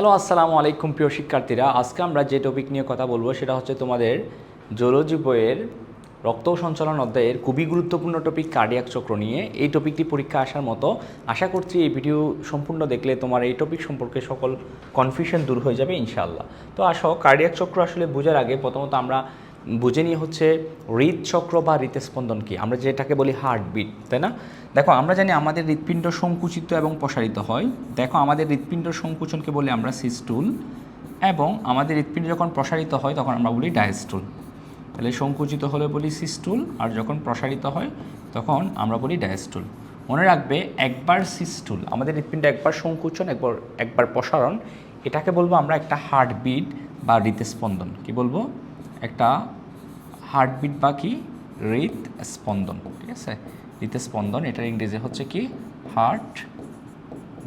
Hello, আসসালামু আলাইকুম প্রিয় শিক্ষার্থীরা। আজকে আমরা যে টপিক নিয়ে কথা বলব, সেটা হচ্ছে তোমাদের জুলজি বইয়ের রক্ত সঞ্চালন অধ্যায়ের খুবই গুরুত্বপূর্ণ টপিক কার্ডিয়াক চক্র নিয়ে। এই টপিকটি পরীক্ষা আসার মতো আশা করছি এই ভিডিও সম্পূর্ণ দেখলে তোমার এই টপিক সম্পর্কে সকল কনফিউশন দূর হয়ে যাবে, ইনশাআল্লাহ। তো আসো কার্ডিয়াক চক্র আসলে বোঝার আগে প্রথমত আমরা বুঝে নিয়ে হচ্ছে হৃদচক্র বা হৃদস্পন্দন কি? আমরা যেটাকে বলি হার্টবিট তাই না? দেখো, আমরা জানি আমাদের হৃৎপিণ্ড সংকুচিত এবং প্রসারিত হয়। দেখো, আমাদের হৃৎপিণ্ড সংকুচনকে বলি আমরা সিস্টুল এবং আমাদের হৃৎপিণ্ড যখন প্রসারিত হয়, তখন আমরা বলি ডায়াস্টুল তাহলে সংকুচিত হলে বলি সিস্টুল, আর যখন প্রসারিত হয়, তখন আমরা বলি ডায়াস্টুল মনে রাখবে, একবার সিস্টুল, আমাদের হৃৎপিণ্ড একবার সংকুচন, একবার একবার প্রসারণ, এটাকে বলব আমরা একটা হার্টবিট বা হৃদস্পন্দন। কি বলব? একটা হার্টবিট বা কি? হৃদ স্পন্দন ঠিক আছে? হৃদস্পন্দন এটার ইংরেজি হচ্ছে কি? হার্ট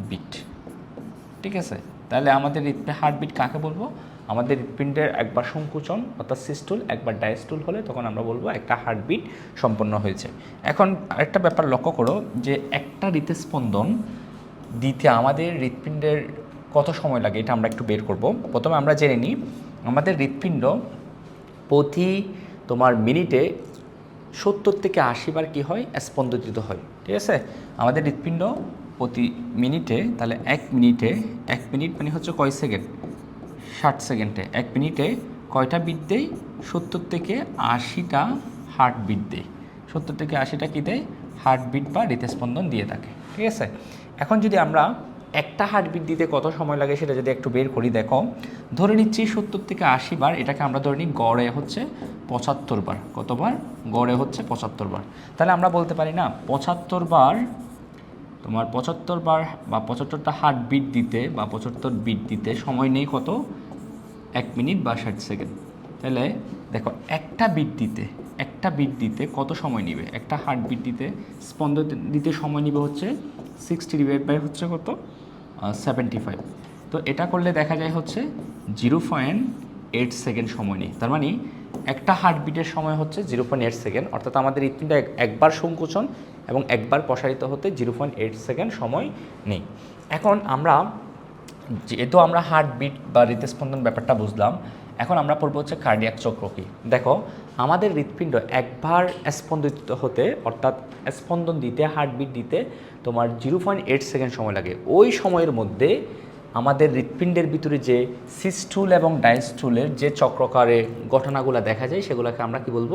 বিট ঠিক আছে? তাহলে আমাদের হৃৎপিণ্ড হার্টবিট কাকে বলব? আমাদের হৃৎপিণ্ডের একবার সংকুচন অর্থাৎ সিস্টুল একবার ডায়াস্টুল হলে তখন আমরা বলব একটা হার্টবিট সম্পন্ন হয়েছে। এখন আরেকটা ব্যাপার লক্ষ্য করো যে একটা হৃদস্পন্দন দিতে আমাদের হৃৎপিণ্ডের কত সময় লাগে, এটা আমরা একটু বের করব। প্রথমে আমরা জেনে নিই, আমাদের হৃৎপিণ্ড প্রতি তোমার মিনিটে সত্তর থেকে আশি বার কী হয়? স্পন্দনিত হয়। ঠিক আছে? আমাদের হৃৎপিণ্ড প্রতি মিনিটে, তাহলে এক মিনিটে, এক মিনিট মানে হচ্ছে কয় সেকেন্ড? ষাট সেকেন্ডে। এক মিনিটে কয়টা বিট দেয়? সত্তর থেকে আশিটা হার্ট বিট দেয়। সত্তর থেকে আশিটা কী দেয়? হার্টবিট বা হৃদস্পন্দন দিয়ে থাকে। ঠিক আছে? এখন যদি আমরা একটা হার্টবিট দিতে কত সময় লাগে সেটা যদি একটু বের করি, দেখো। ধরে নিচ্ছি সত্তর থেকে আশি বার, এটাকে আমরা ধরে নিই গড়ে হচ্ছে পঁচাত্তর বার। কতবার গড়ে হচ্ছে পঁচাত্তর বার। তাহলে আমরা বলতে পারি না, পঁচাত্তর বার, তোমার পঁচাত্তর বার বা পঁচাত্তরটা হার্ট বিট দিতে বা পঁচাত্তর বিট দিতে সময় নেই কত? এক মিনিট বা ষাট সেকেন্ড। তাহলে দেখো, একটা বিট দিতে, একটা বিট দিতে কত সময় নেবে? একটা হার্ট বিট দিতে স্পন্দন দিতে সময় নিবে হচ্ছে সিক্সটি ডিভাইড বাই হচ্ছে কত? সেভেন্টি ফাইভ তো এটা করলে দেখা যায় হচ্ছে জিরো পয়েন্ট এইট সেকেন্ড সময় নেই। তার মানে একটা হার্টবিটের সময় হচ্ছে জিরো পয়েন্ট এইট সেকেন্ড। অর্থাৎ আমাদের হৃৎপিণ্ডটা এক- একবার সংকোচন এবং একবার প্রসারিত হতে জিরো পয়েন্ট এইট সেকেন্ড সময় নেই। এখন আমরা, যেহেতু আমরা হার্টবিট বা হৃদস্পন্দন ব্যাপারটা বুঝলাম এখন আমরা পড়ব হচ্ছে কার্ডিয়াক চক্র কি দেখো, আমাদের হৃৎপিণ্ড একবার স্পন্দিত হতে, অর্থাৎ স্পন্দন দিতে হার্টবিট দিতে তোমার জিরো পয়েন্ট এইট সেকেন্ড সময় লাগে। ওই সময়ের মধ্যে আমাদের হৃৎপিণ্ডের ভিতরে যে সিস্টুল এবং ডায়াস্টুলের যে চক্রকারে ঘটনাগুলো দেখা যায়, সেগুলোকে আমরা কি বলব?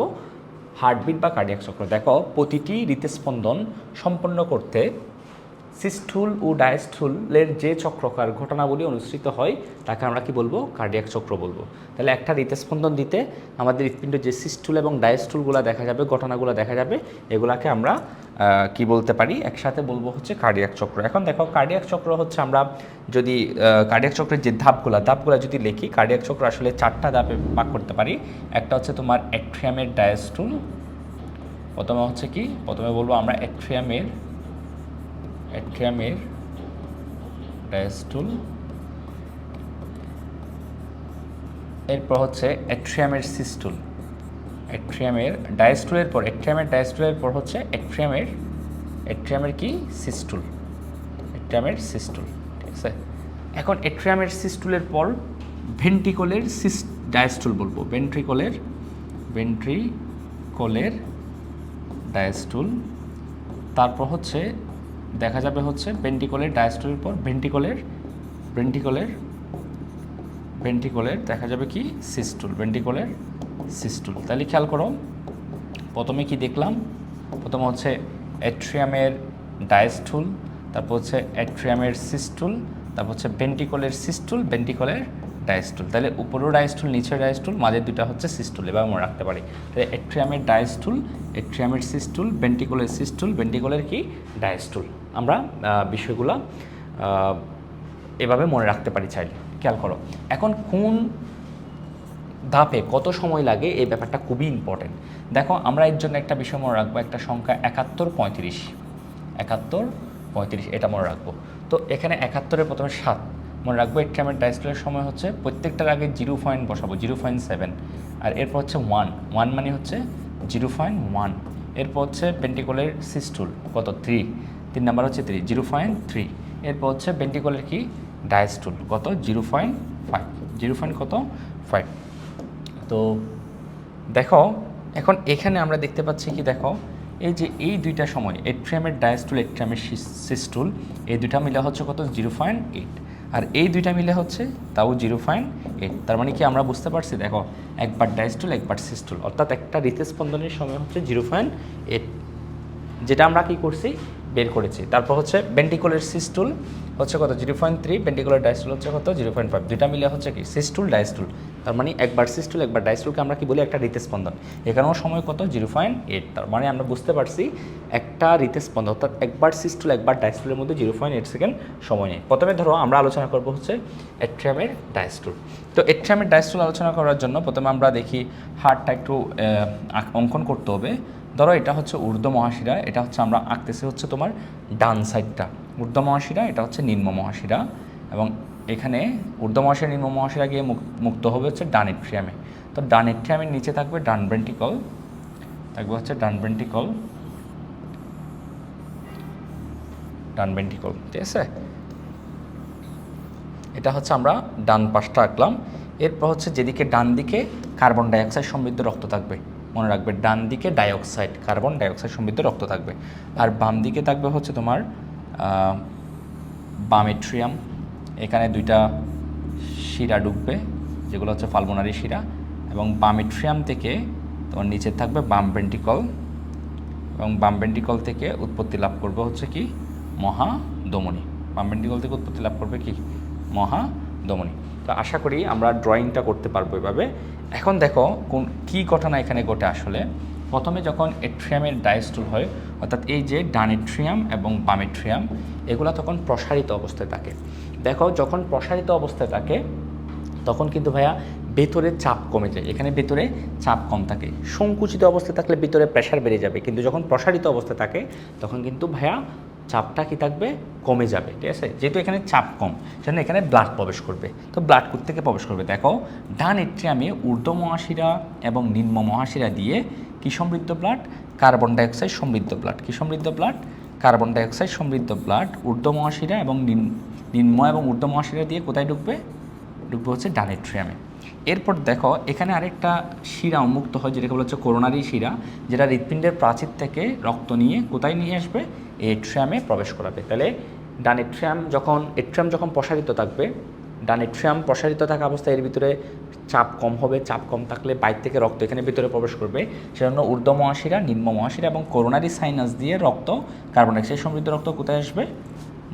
হার্টবিট বা কার্ডিয়াক চক্র দেখো, প্রতিটি হৃদস্পন্দন সম্পন্ন করতে সিস্টুল ও ডায়াস্টুলের যে চক্রকার ঘটনাবলী অনুসৃত হয়, তাকে আমরা কি বলব? কার্ডিয়াক চক্র বলব। তাহলে একটা হৃদস্পন্দন দিতে আমাদের হৃৎপিণ্ডে যে সিস্টুল এবং ডায়াস্টুলগুলো দেখা যাবে, ঘটনাগুলো দেখা যাবে, এগুলাকে আমরা কি বলতে পারি? একসাথে বলব হচ্ছে কার্ডিয়াক চক্র। এখন দেখো, কার্ডিয়াক চক্র হচ্ছে আমরা যদি কার্ডিয়াক চক্রের যে ধাপগুলো ধাপগুলো যদি লিখি, কার্ডিয়াক চক্র আসলে চারটা ধাপে ভাগ করতে পারি। একটা হচ্ছে তোমার অ্যাট্রিয়ামের ডায়াস্টুল প্রথমে হচ্ছে কি? প্রথমে বলব আমরা অ্যাট্রিয়ামের অ্যাট্রিয়ামের ডায়াস্টুল এরপর হচ্ছে অ্যাট্রিয়ামের সিস্টুল অ্যাট্রিয়ামের ডায়াস্টুলের পর অ্যাট্রিয়ামের ডায়াস্টুলের পর হচ্ছে অ্যাট্রিয়ামের অ্যাট্রিয়ামের কি? সিস্টুল অ্যাট্রিয়ামের সিস্টুল ঠিক আছে? এখন অ্যাট্রিয়ামের সিস্টুলের পর ভেন্ট্রিকলের সিস ডায়াস্টুল বলব। ভেন্ট্রিকলের ভেন্ট্রিকলের ডায়াস্টুল তারপর হচ্ছে দেখা যাবে হচ্ছে ভেন্টিকলের ডায়াস্টোলের পর ভেন্টিকলের ভেন্টিকলের ভেন্টিকলের দেখা যাবে কি? সিস্টুল ভেন্টিকলের সিস্টুল তাহলে খেয়াল করো, প্রথমে কি দেখলাম? প্রথমে হচ্ছে অ্যাট্রিয়ামের ডায়াস্টুল তারপর হচ্ছে অ্যাট্রিয়ামের সিস্টুল তারপর হচ্ছে ভেন্টিকলের সিস্টুল ভেন্টিকলের ডায়াস্টুল তাহলে উপরেও ডায়াস্টুল নিচের ডায়াস্টুল মাঝের দুটা হচ্ছে সিস্টুল এবার আমরা রাখতে পারি। তাহলে অ্যাট্রিয়ামের ডায়াস্টুল অ্যাট্রিয়ামের সিস্টুল ভেন্টিকলের সিস্টুল ভেন্টিকলের কি? ডায়াস্টুল আমরা বিষয়গুলো এভাবে মনে রাখতে পারি চাইলে। খেয়াল করো, এখন কোন ধাপে কত সময় লাগে এই ব্যাপারটা খুবই ইম্পর্টেন্ট দেখো, আমরা এর জন্য একটা বিষয় মনে রাখব, একটা সংখ্যা একাত্তর পঁয়ত্রিশ। একাত্তর পঁয়ত্রিশ, এটা মনে রাখব। তো এখানে একাত্তরের প্রথমে সাত। মনে রাখব এট্রামের ডাইস্টলের সময় হচ্ছে প্রত্যেকটার আগে জিরো পয়েন্ট বসাবো, জিরো পয়েন্ট সেভেন আর এরপর হচ্ছে ওয়ান ওয়ান মানে হচ্ছে জিরো পয়েন্ট ওয়ান এরপর হচ্ছে পেন্টিকলের সিস্টুল কত? থ্রি তিন নাম্বার হচ্ছে থ্রি জিরো পয়েন্ট থ্রি এরপর হচ্ছে পেন্টিকলের কি? ডায়াস্টুল কত? Zero point five zero point কত? ফাইভ তো দেখো, এখন এখানে আমরা দেখতে পাচ্ছি কি দেখো, এই যে এই দুইটা সময় এট্রিয়ামের ডায়াস্টুল এট্রিয়ামের সিস্টুল এই দুইটা মিলে হচ্ছে কত? জিরো পয়েন্ট এইট আর এই দুইটা মিলে হচ্ছে তাও জিরো পয়েন্ট এইট তার মানে কি আমরা বুঝতে পারছি? দেখো, একবার ডায়াস্টুল একবার সিস্টুল অর্থাৎ একটা হৃদস্পন্দনের সময় হচ্ছে জিরো পয়েন্ট এইট যেটা আমরা কি করছি? বের করেছি। তারপর হচ্ছে বেন্টিকুলার সিস্টুল হচ্ছে কত? Zero point three ventricular diastole হচ্ছে কত? জিরো পয়েন্ট ফাইভ দুইটা মিলে হচ্ছে কি? সিস্টুল ডায়াস্টুল তার মানে একবার সিস্টুল একবার ডায়াস্টুলকে আমরা কি বলি? একটা হৃদস্পন্দন। এখানেও সময় কত? জিরো পয়েন্ট এইট তার মানে আমরা বুঝতে পারছি একটা হৃদস্পন্দন। অর্থাৎ একবার সিস্টুল একবার ডায়াস্টুলের মধ্যে জিরো পয়েন্ট এইট সেকেন্ড সময় নেই। প্রথমে ধরো আমরা আলোচনা করব হচ্ছে এট্রিয়ামের ডায়াস্টুল তো এট্রিয়ামের ডায়াস্টুল আলোচনা করার জন্য প্রথমে আমরা দেখি হার্টটা একটু অঙ্কন করতে হবে। ধরো এটা হচ্ছে ঊর্ধ্ব মহাশিরা, এটা হচ্ছে আমরা আঁকতেছি হচ্ছে তোমার ডান সাইডটা ঊর্ধ্ব মহাশিরা, এটা হচ্ছে নিম্ন মহাশিরা এবং এখানে ঊর্ধ্ব মহাশিরা, নিম্ন মহাশিরা গিয়ে মুক- মুক্ত হবে হচ্ছে ডান এট্রিয়ামে তো ডান এট্রিয়ামের নিচে থাকবে ডান ভেন্টিকল থাকবে হচ্ছে ডান ভেন্টিকল ডান ভেন্টিকল ঠিক আছে? এটা হচ্ছে আমরা ডান পাশটা আঁকলাম। এরপর হচ্ছে যেদিকে ডান দিকে কার্বন ডাইঅক্সাইড সমৃদ্ধ রক্ত থাকবে। মনে রাখবে, ডান দিকে ডাইঅক্সাইড, কার্বন ডাইঅক্সাইড সমৃদ্ধ রক্ত থাকবে। আর বাম দিকে থাকবে হচ্ছে তোমার বামেট্রিয়াম। এখানে দুইটা শিরা ডুববে, যেগুলো হচ্ছে ফাল্মোনারি শিরা। এবং বামেট্রিয়াম থেকে তোমার নিচে থাকবে বাম ভেন্টিকল এবং বাম ভেন্টিকল থেকে উৎপত্তি লাভ করবে হচ্ছে কি? মহা মহাদমনী। বাম ভেন্টিকল থেকে উৎপত্তি লাভ করবে কি? মহা মহাদমনী। তো আশা করি আমরা ড্রয়িংটা করতে পারব এভাবে। এখন দেখো কোন, কী ঘটনা এখানে ঘটে আসলে। প্রথমে যখন এট্রিয়ামের ডায়াস্টুল হয়, অর্থাৎ এই যে ডানেট্রিয়াম এবং বামেট্রিয়াম, এগুলো তখন প্রসারিত অবস্থায় থাকে। দেখো যখন প্রসারিত অবস্থায় থাকে, তখন কিন্তু ভাইয়া ভেতরে চাপ কমে যায়। এখানে ভেতরে চাপ কম থাকে। সংকুচিত অবস্থায় থাকলে ভিতরে প্রেশার বেড়ে যাবে। কিন্তু যখন প্রসারিত অবস্থায় থাকে, তখন কিন্তু ভাইয়া চাপটা কি থাকবে? কমে যাবে, ঠিক আছে? যেহেতু এখানে চাপ কম, সেজন্য এখানে ব্লাড প্রবেশ করবে। তো ব্লাড থেকে প্রবেশ করবে? দেখো, ডান এট্রিয়ামে ঊর্ধ্ব মহাশিরা এবং নিম্ন মহাশিরা দিয়ে কি সমৃদ্ধ ব্লাড কার্বন ডাইঅক্সাইড সমৃদ্ধ ব্লাড কি সমৃদ্ধ ব্লাড কার্বন ডাইঅক্সাইড সমৃদ্ধ ব্লাড ঊর্ধ্ব মহাশিরা এবং নিম- নিম্ন এবং ঊর্ধ্ব মহাশিরা দিয়ে কোথায় ঢুকবে? ঢুকবে হচ্ছে ডানেট্রিয়ামে এরপর দেখো, এখানে আরেকটা শিরা উন্মুক্ত হয়, যেটাকে বলা হচ্ছে করোনারি শিরা, যেটা হৃৎপিণ্ডের প্রাচীর থেকে রক্ত নিয়ে কোথায় নিয়ে আসবে? এট্রিয়ামে প্রবেশ করাবে। তাহলে ডান ডানেট্রিয়াম যখন, এট্রিয়াম যখন প্রসারিত থাকবে, ডান এট্রিয়াম প্রসারিত থাকা অবস্থায় এর ভিতরে চাপ কম হবে, চাপ কম থাকলে বাইর থেকে রক্ত এখানে ভিতরে প্রবেশ করবে। সেজন্য ঊর্ধ্ব মহাশিরা নিম্ন মহাশিরা এবং করোনারি সাইনাস দিয়ে রক্ত, কার্বন ডাইঅক্সাইড সমৃদ্ধ রক্ত কোথায় আসবে?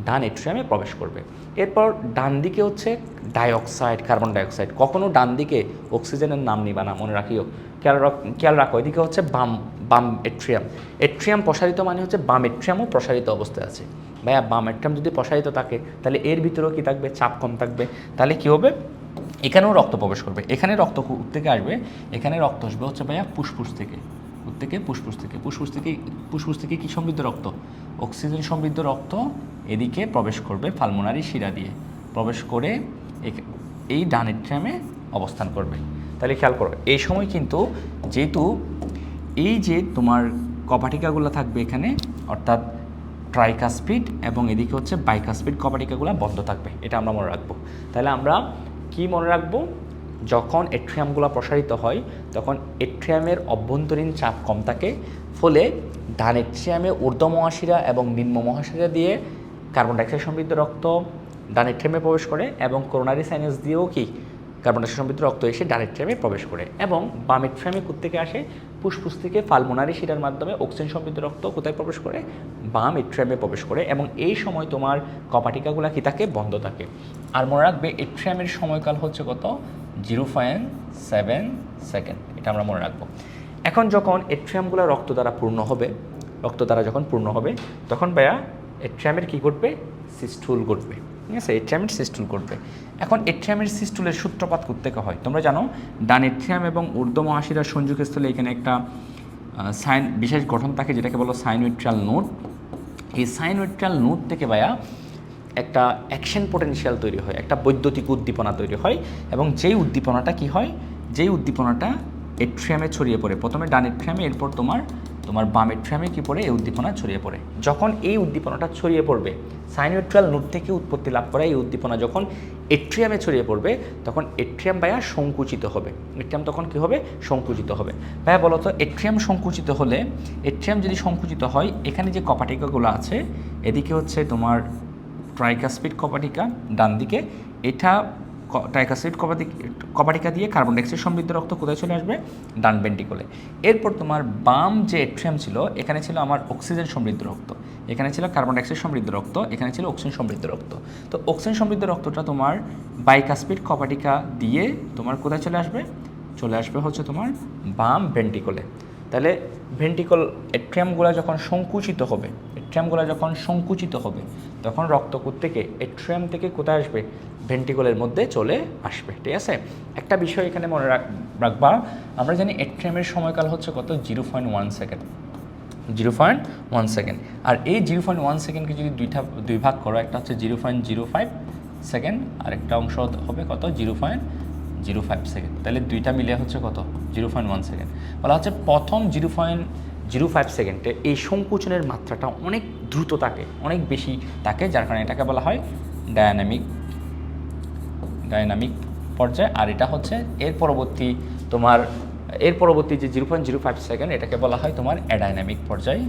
ডান এট্রিয়ামে প্রবেশ করবে। এরপর ডান দিকে হচ্ছে ডাইঅক্সাইড কার্বন ডাইঅক্সাইড কখনও ডান দিকে অক্সিজেনের নাম নিবা না, মনে রাখিও। খেয়াল রাখ, খেয়াল রাখো, এদিকে হচ্ছে বাম বাম এট্রিয়াম এট্রিয়াম প্রসারিত মানে হচ্ছে বাম এট্রিয়ামও প্রসারিত অবস্থায় আছে। ভাইয়া, বাম এট্রিয়াম যদি প্রসারিত থাকে, তাহলে এর ভিতরেও কী থাকবে? চাপ কম থাকবে। তাহলে কী হবে? এখানেও রক্ত প্রবেশ করবে। এখানে রক্ত থেকে আসবে। এখানে রক্ত আসবে হচ্ছে ভাইয়া ফুসফুস থেকে। থেকে ফুসফুস থেকে। ফুসফুস থেকে ফুসফুস থেকে কি সমৃদ্ধ রক্ত? অক্সিজেন সমৃদ্ধ রক্ত এদিকে প্রবেশ করবে ফালমোনারি শিরা দিয়ে। প্রবেশ করে এই ডানেট্রামে অবস্থান করবে। তাহলে খেয়াল করো, এই সময় কিন্তু যেহেতু এই যে তোমার কপাটিকাগুলো থাকবে এখানে, অর্থাৎ ট্রাইকাস্পিড এবং এদিকে হচ্ছে বাইকাস্পিড কপাটিকাগুলো বন্ধ থাকবে, এটা আমরা মনে রাখব। তাহলে আমরা কি মনে রাখব? যখন এট্রিয়ামগুলো প্রসারিত হয়, তখন এট্রিয়ামের অভ্যন্তরীণ চাপ কম থাকে, ফলে ডান এট্রিয়ামে ঊর্ধ্ব মহাশিরা এবং নিম্ন মহাশিরা দিয়ে কার্বন ডাইঅক্সাইড সমৃদ্ধ রক্ত ডান এট্রিয়ামে প্রবেশ করে এবং করোনারি সাইনাস দিয়েও কি কার্বন ডাইঅক্সাইড সমৃদ্ধ রক্ত এসে ডান এট্রিয়ামে প্রবেশ করে এবং বাম এট্রিয়ামে থেকে আসে, ফুসফুস থেকে ফালমোনারি শিরার মাধ্যমে অক্সিজেন সমৃদ্ধ রক্ত কোথায় প্রবেশ করে? বাম এট্রিয়ামে প্রবেশ করে এবং এই সময় তোমার কপাটিকাগুলো কি থাকে? বন্ধ থাকে। আর মনে রাখবে, এট্রিয়ামের সময়কাল হচ্ছে কত? Zero point seven second. এটা আমরা মনে রাখব। এখন যখন এট্রিয়ামগুলো রক্ত দ্বারা পূর্ণ হবে, রক্ত দ্বারা যখন পূর্ণ হবে, তখন ভাইয়া এট্রিয়ামের কী ঘটবে? সিস্টুল ঘটবে। ঠিক আছে? এট্রিয়ামের সিস্টুল ঘটবে। এখন এট্রিয়ামের সিস্টুলের সূত্রপাত থেকে হয়? তোমরা জানো, ডান এট্রিয়াম এবং ঊর্ধ্ব মহাশিরার সংযোগস্থলে এখানে একটা সাইন, বিশেষ গঠন থাকে, যেটাকে বলো সাইনোট্রিয়াল নোট এই সাইনোট্রিয়াল নোট থেকে ভাইয়া একটা অ্যাকশন পোটেনশিয়াল তৈরি হয়, একটা বৈদ্যুতিক উদ্দীপনা তৈরি হয় এবং যেই উদ্দীপনাটা কি হয়? যেই উদ্দীপনাটা এট্রিয়ামে ছড়িয়ে পড়ে, প্রথমে ডান এট্রিয়ামে এরপর তোমার তোমার বাম এট্রিয়ামে কী পড়ে? এই উদ্দীপনা ছড়িয়ে পড়ে। যখন এই উদ্দীপনাটা ছড়িয়ে পড়বে সাইনোট্রাল নোট থেকে উৎপত্তি লাভ করা এই উদ্দীপনা যখন এট্রিয়ামে ছড়িয়ে পড়বে, তখন এট্রিয়াম ভাইয়া সংকুচিত হবে। এট্রিয়াম তখন কি হবে? সংকুচিত হবে। ভাইয়া বলো তো এট্রিয়াম সংকুচিত হলে এট্রিয়াম যদি সংকুচিত হয়, এখানে যে কপাটিকাগুলো আছে, এদিকে হচ্ছে তোমার ট্রাইকাসপিড কপাটিকা ডান দিকে। এটা ট্রাইকাসপিড কপাটিক কপাটিকা দিয়ে কার্বন ডাইঅক্সাইড সমৃদ্ধ রক্ত কোথায় চলে আসবে? ডান ভেন্টিকলে এরপর তোমার বাম যে এট্রিয়াম ছিল, এখানে ছিল আমার অক্সিজেন সমৃদ্ধ রক্ত। এখানে ছিল কার্বন ডাইঅক্সাইড সমৃদ্ধ রক্ত, এখানে ছিল অক্সিজেন সমৃদ্ধ রক্ত। তো অক্সিজেন সমৃদ্ধ রক্তটা তোমার বাইকাসপিড কপাটিকা দিয়ে তোমার কোথায় চলে আসবে? চলে আসবে হচ্ছে তোমার বাম ভেন্টিকলে তাহলে ভেন্টিকল এট্রিয়ামগুলো যখন সংকুচিত হবে এট্রিয়ামগুলো যখন সংকুচিত হবে, তখন রক্তকূট থেকে এট্রিয়াম থেকে কোথায় আসবে? ভেন্টিকলের মধ্যে চলে আসবে, ঠিক আছে? একটা বিষয় এখানে মনে রাখ, রাখবা, আমরা জানি এট্রিয়ামের সময়কাল হচ্ছে কত? Zero point one second. Zero point one second. আর এই জিরো পয়েন্ট ওয়ান সেকেন্ডকে যদি দুইটা দুই ভাগ করো, একটা হচ্ছে zero point zero five second, আর একটা অংশ হবে কত? Zero point zero five second. তাহলে দুইটা মিলে হচ্ছে কত? Zero point one second. বলা হচ্ছে প্রথম জিরো পয়েন্ট জিরো ফাইভ সেকেন্ডে এই সংকোচনের মাত্রাটা অনেক দ্রুত থাকে অনেক বেশি থাকে যার কারণে এটাকে বলা হয় ডায়নামিক ডায়নামিক পর্যায়। আর এটা হচ্ছে এর পরবর্তী তোমার, এর পরবর্তী যে zero point zero five second, এটাকে বলা হয় তোমার অ্যাডাইনামিক পর্যায়।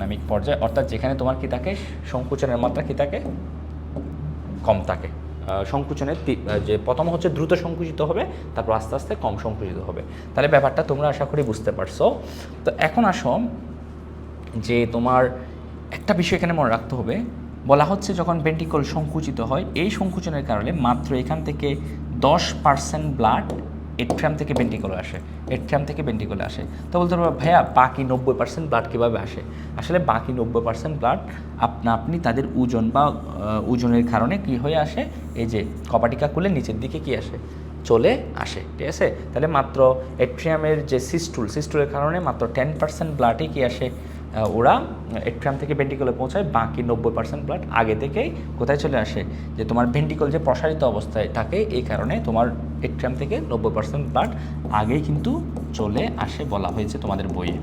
নামিক পর্যায়, অর্থাৎ যেখানে তোমার কি থাকে, সংকোচনের মাত্রা কি থাকে, কম থাকে। সংকুচনের যে প্রথম হচ্ছে দ্রুত সংকুচিত হবে, তারপর আস্তে আস্তে কম সংকুচিত হবে। তাহলে ব্যাপারটা তোমরা আশা করি বুঝতে পারছ। তো এখন আসো যে তোমার একটা বিষয় এখানে মনে রাখতে হবে। বলা হচ্ছে যখন ভেন্টিকল সংকুচিত হয়, এই সংকুচনের কারণে মাত্র এখান থেকে দশ পার্সেন্ট ব্লাড এট্রিয়াম থেকে ভেন্টিকলে আসে এট্রিয়াম থেকে ভেন্টিকলে আসে। তো বলতে পারব, ভাইয়া, বাকি নব্বই পার্সেন্ট ব্লাড কীভাবে আসে? আসলে বাকি নব্বই পার্সেন্ট ব্লাড আপনা আপনি তাদের ওজন বা ওজনের কারণে কি হয়ে আসে? এই যে কপাটিকা খুলে নিচের দিকে কি আসে? চলে আসে, ঠিক আছে? তাহলে মাত্র এট্রিয়ামের যে সিস্টুল সিস্টুলের কারণে মাত্র টেন পার্সেন্ট ব্লাডই কি আসে? ওরা এট্রিয়াম থেকে ভেন্টিকলে পৌঁছায়, বাকি নব্বই পার্সেন্ট ব্লাড আগে থেকেই কোথায় চলে আসে? যে তোমার ভেন্টিকল যে প্রসারিত অবস্থায় থাকে, এই কারণে তোমার এট্রিয়াম থেকে নব্বই পার্সেন্ট ব্লাড আগেই কিন্তু চলে আসে বলা হয়েছে তোমাদের বইয়ে।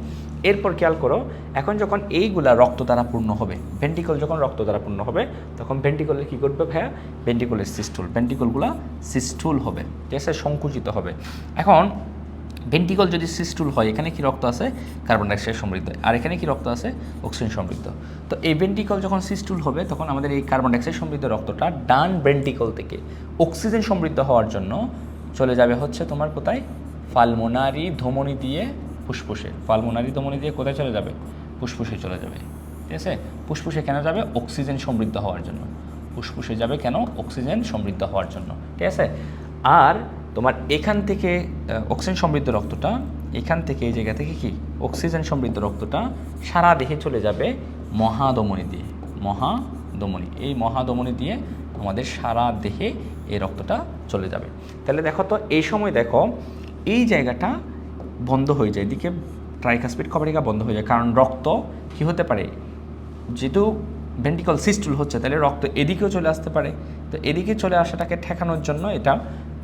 এরপর খেয়াল করো, এখন যখন এইগুলা রক্ত দ্বারা পূর্ণ হবে ভেন্টিকল যখন রক্ত দ্বারা পূর্ণ হবে, তখন ভেন্টিকলের কী করবে ভাইয়া? ভেন্টিকলের সিস্টুল ভেন্টিকলগুলা সিস্টুল হবে, ঠিক আছে? সংকুচিত হবে। এখন ভেন্টিকল যদি সিস্টুল হয়, এখানে কি রক্ত আছে? কার্বন ডাইঅক্সাইড সমৃদ্ধ। আর এখানে কি রক্ত আছে? অক্সিজেন সমৃদ্ধ। তো এই ভেন্টিকল যখন সিস্টুল হবে, তখন আমাদের এই কার্বন ডাইঅক্সাইড সমৃদ্ধ রক্তটা ডান ভেন্টিকল থেকে অক্সিজেন সমৃদ্ধ হওয়ার জন্য চলে যাবে হচ্ছে তোমার কোথায়? ফালমোনারি ধমনী দিয়ে ফুসফুসে। ফালমোনারি ধমনি দিয়ে কোথায় চলে যাবে? ফুসফুসে চলে যাবে। ঠিক আছে? ফুসফুসে কেন যাবে? অক্সিজেন সমৃদ্ধ হওয়ার জন্য। ফুসফুসে যাবে কেন? অক্সিজেন সমৃদ্ধ হওয়ার জন্য। ঠিক আছে? আর তোমার এখান থেকে অক্সিজেন সমৃদ্ধ রক্তটা, এখান থেকে এই জায়গা থেকে কি? অক্সিজেন সমৃদ্ধ রক্তটা সারা দেহে চলে যাবে মহাদমনী দিয়ে, মহাদমনী। এই মহাদমনী দিয়ে আমাদের সারা দেহে এই রক্তটা চলে যাবে। তাহলে দেখো তো, এই সময় দেখো, এই জায়গাটা বন্ধ হয়ে যায়। এদিকে ট্রাইকাসপিড কভারিকা বন্ধ হয়ে যায়। কারণ রক্ত কি হতে পারে? যেহেতু ভেন্টিকল সিস্টুল হচ্ছে, তাহলে রক্ত এদিকেও চলে আসতে পারে। তো এদিকে চলে আসাটাকে ঠেকানোর জন্য এটা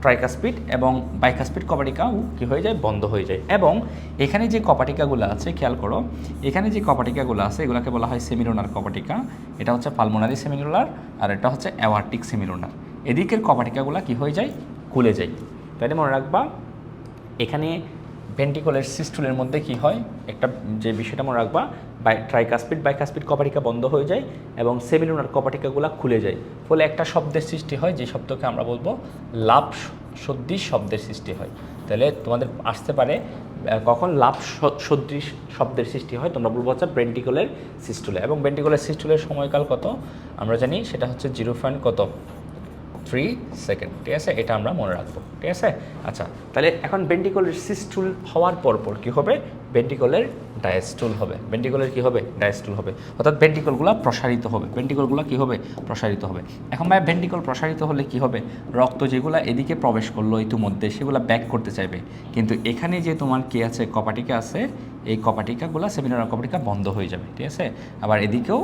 ট্রাইকাসপিড এবং বাইকাসপিড কপাটিকাও কী হয়ে যায়? বন্ধ হয়ে যায়। এবং এখানে যে কপাটিকাগুলো আছে, খেয়াল করো, এখানে যে কপাটিকাগুলো আছে, এগুলোকে বলা হয় সেমিরোনার কপাটিকা। এটা হচ্ছে পালমোনারি সেমিরোনার আর এটা হচ্ছে অ্যাওয়ার্টিক সেমিরোনার এদিকের কপাটিকাগুলো কী হয়ে যায়? খুলে যায়। তাহলে মনে রাখবা, এখানে ভেন্টিকলের সিস্টুলের মধ্যে কি হয়? একটা, যে বিষয়টা মনে রাখবা, বাই ট্রাইকাসপিড বাইকাসপিড কপাটিকা বন্ধ হয়ে যায় এবং সেমিলুনার কপাটিকাগুলো খুলে যায়। ফলে একটা শব্দের সৃষ্টি হয়, যে শব্দকে আমরা বলব লাভ সদৃশ শব্দের সৃষ্টি হয়। তাহলে তোমাদের আসতে পারে কখন লাভ সদৃশ শব্দের সৃষ্টি হয়, তোমরা বলব হচ্ছে ভেন্টিকলের সিস্টুলে। এবং ভেন্টিকলের সিস্টুলের সময়কাল কত? আমরা জানি সেটা হচ্ছে জিরো পয়েন্ট কত? থ্রি সেকেন্ড ঠিক আছে? এটা আমরা মনে রাখব, ঠিক আছে? আচ্ছা তাহলে এখন ভেন্টিকলের সিস্টুল হওয়ার পর পর কী হবে? ভেন্টিকলের ডায়াস্টুল হবে। ভেন্টিকলের কী হবে? ডায়াস্টুল হবে। অর্থাৎ ভেন্টিকলগুলো প্রসারিত হবে। ভেন্টিকলগুলো কী হবে? প্রসারিত হবে। এখন ভাই ভেন্টিকল প্রসারিত হলে কি হবে? রক্ত যেগুলো এদিকে প্রবেশ করল ইতিমধ্যে, সেগুলো ব্যাক করতে চাইবে। কিন্তু এখানে যে তোমার কি আছে? কপাটিকা আছে এই কপাটিকাগুলো সেমিনার কপাটিকা বন্ধ হয়ে যাবে, ঠিক আছে? আবার এদিকেও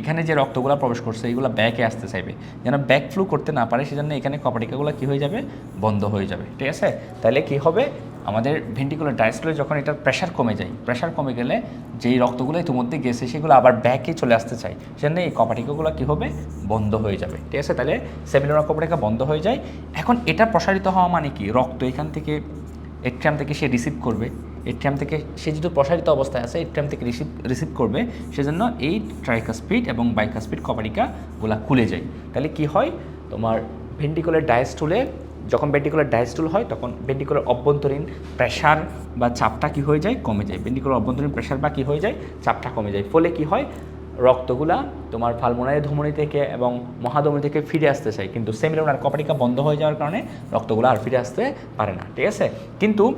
এখানে যে রক্তগুলো প্রবেশ করছে, এইগুলো ব্যাকে আসতে চাইবে। যেন ব্যাক ফ্লু করতে না পারে, সেজন্য এখানে কপাটিকাগুলো কী হয়ে যাবে? বন্ধ হয়ে যাবে, ঠিক আছে? তাহলে কি হবে? আমাদের ভেন্টিকুলার ডায়াস্টলে যখন এটার প্রেশার কমে যায় প্রেশার কমে গেলে যেই রক্তগুলো ইতিমধ্যে গেছে, সেগুলো আবার ব্যাকে চলে আসতে চায়। সেজন্য এই কপাটিকাগুলো কী হবে? বন্ধ হয়ে যাবে, ঠিক আছে? তাহলে সেমিনার কপাটিকা বন্ধ হয়ে যায়। এখন এটা প্রসারিত হওয়া মানে কি? রক্ত এখান থেকে এট্রিয়াম থেকে সে রিসিভ করবে। এট্রিয়াম থেকে, সে যেহেতু প্রসারিত অবস্থায় আছে এট্রিয়াম থেকে রিসিভ রিসিভ করবে, সেজন্য এই ট্রাইকাস্পিড এবং বাইকাস্পিড কপাটিকাগুলো খুলে যায়। তাহলে কি হয়? তোমার ভেন্টিকুলার ডায়াস্টুলে যখন ভেন্টিকুলার ডায়াস্টুল হয়, তখন ভেন্টিকুলার অভ্যন্তরীণ প্রেশার বা চাপটা কি হয়ে যায়? কমে যায়। ভেন্টিকুলার অভ্যন্তরীণ প্রেশার বা কি হয়ে যায়? চাপটা কমে যায়। ফলে কি হয়? রক্তগুলা তোমার ফালমোনারি ধমনী থেকে এবং মহাধমনী থেকে ফিরে আসতে চায়। কিন্তু সেমিলোনার কপাটিকা বন্ধ হয়ে যাওয়ার কারণে রক্তগুলো আর ফিরে আসতে পারে না। ঠিক আছে? কিন্তু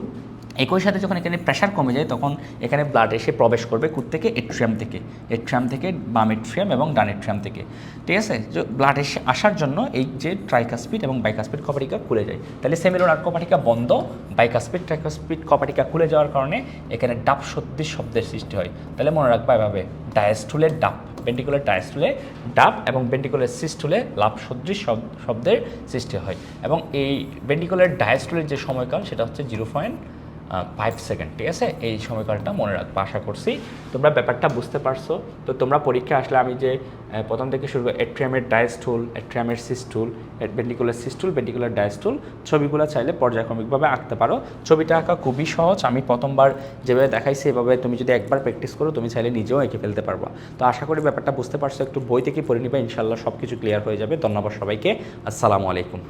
একই সাথে যখন এখানে প্রেশার কমে যায়, তখন এখানে ব্লাড এসে প্রবেশ করবে কুত থেকে এট্রিয়াম থেকে। এট্রিয়াম থেকে বাম এট্রিয়াম এবং ডান এট্রিয়াম থেকে। ঠিক আছে? ব্লাড এসে আসার জন্য এই যে ট্রাইকাস্পিড এবং বাইকাস্পিড কপাটিকা খুলে যায়। তাহলে সেমিলোনার কপাটিকা বন্ধ বাইকাস্পিড ট্রাইকাস্পিড কপাটিকা খুলে যাওয়ার কারণে এখানে ডাব সত্যি শব্দের সৃষ্টি হয়। তাহলে মনে রাখবা এভাবে ডায়াস্টুলের ডাব ভেন্টিকুলার ডায়াস্টুলে ডাব এবং ভেন্টিকুলার সিস্টুলে লাভ সদৃশ শব্দের সৃষ্টি হয়। এবং এই ভেন্টিকুলার ডায়াস্টুলের যে সময়কাল, সেটা হচ্ছে জিরো পয়েন্ট ফাইভ সেকেন্ড ঠিক আছে? এই সময়কালটা মনে রাখব আশা করছি তোমরা ব্যাপারটা বুঝতে পারছ। তো তোমরা পরীক্ষা আসলে আমি যে প্রথম থেকে শুরু করে এট্রিয়ামের diastole এট্রিয়ামের systole ventricular systole ventricular diastole ছবিগুলো চাইলে পর্যায়ক্রমিকভাবে আঁকতে পারো। ছবিটা আঁকা খুবই সহজ, আমি প্রথমবার যেভাবে দেখাইছি, এভাবে তুমি যদি একবার প্র্যাকটিস করো, তুমি চাইলে নিজেও এঁকে ফেলতে পারবা। তো আশা করি ব্যাপারটা বুঝতে পারছ, একটু বই থেকে পড়ে নিবে ইনশাল্লাহ সব কিছু ক্লিয়ার হয়ে যাবে। ধন্যবাদ সবাইকে, আসসালামু আলাইকুম।